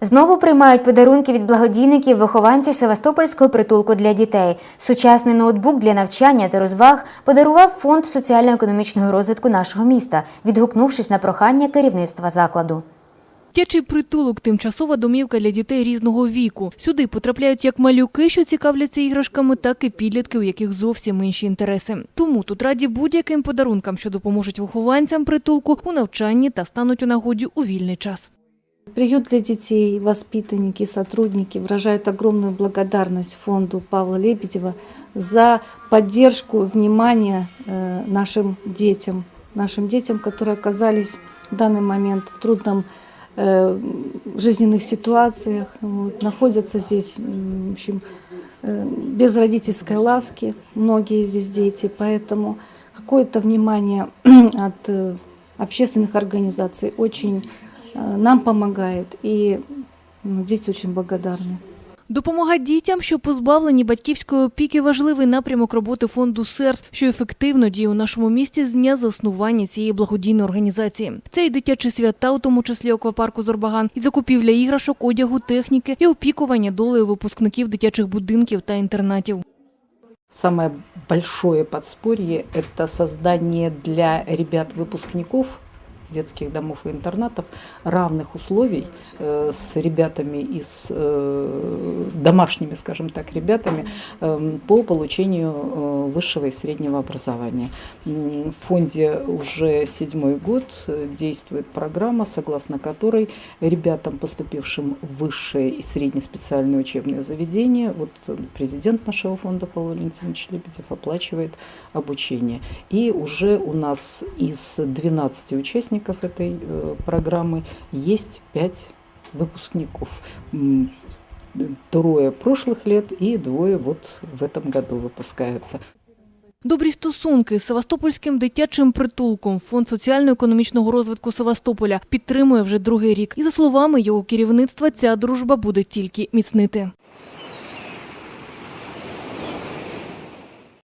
Знову приймають подарунки від благодійників вихованців Севастопольського притулку для дітей. Сучасний ноутбук для навчання та розваг подарував фонд соціально-економічного розвитку нашого міста, відгукнувшись на прохання керівництва закладу. Дитячий притулок – тимчасова домівка для дітей різного віку. Сюди потрапляють як малюки, що цікавляться іграшками, так і підлітки, у яких зовсім інші інтереси. Тому тут раді будь-яким подарункам, що допоможуть вихованцям притулку у навчанні та стануть у нагоді у вільний час. Приют для детей, воспитанники, сотрудники выражают огромную благодарность фонду Павла Лебедева за поддержку внимание э, нашим детям, нашим детям, которые оказались в данный момент в трудном э, жизненных ситуациях, вот, находятся здесь в общем, э, без родительской ласки, многие здесь дети, поэтому какое-то внимание от общественных организаций очень нам помогает, и м, дети очень благодарны. Допомога дітям, що позбавлені батьківської опіки, важливий напрямок роботи фонду СЕРС, що ефективно діє у нашому місті з дня заснування цієї благодійної організації. Це і дитячі свята, у тому числі аквапарку Зорбаган, і закупівля іграшок, одягу, техніки, і опікування долею випускників дитячих будинків та інтернатів. Самое большое подспорье – это создание для ребят-выпускников детских домов и интернатов равных условий э, с ребятами и с э, домашними, скажем так, ребятами э, по получению э, высшего и среднего образования. В фонде уже седьмой год действует программа, согласно которой ребятам, поступившим в высшее и среднеспециальное учебное заведение, вот президент нашего фонда Павел Валентинович Лебедев оплачивает обучение. И уже у нас из 12 участников этой э, программы есть 5 выпускников. М, Трое прошлых лет и двое вот в этом году выпускаются. Добрі стосунки з Севастопольським дитячим притулком Фонд соціально-економічного розвитку Севастополя підтримує вже другий рік. І за словами його керівництва, ця дружба буде тільки міцнити.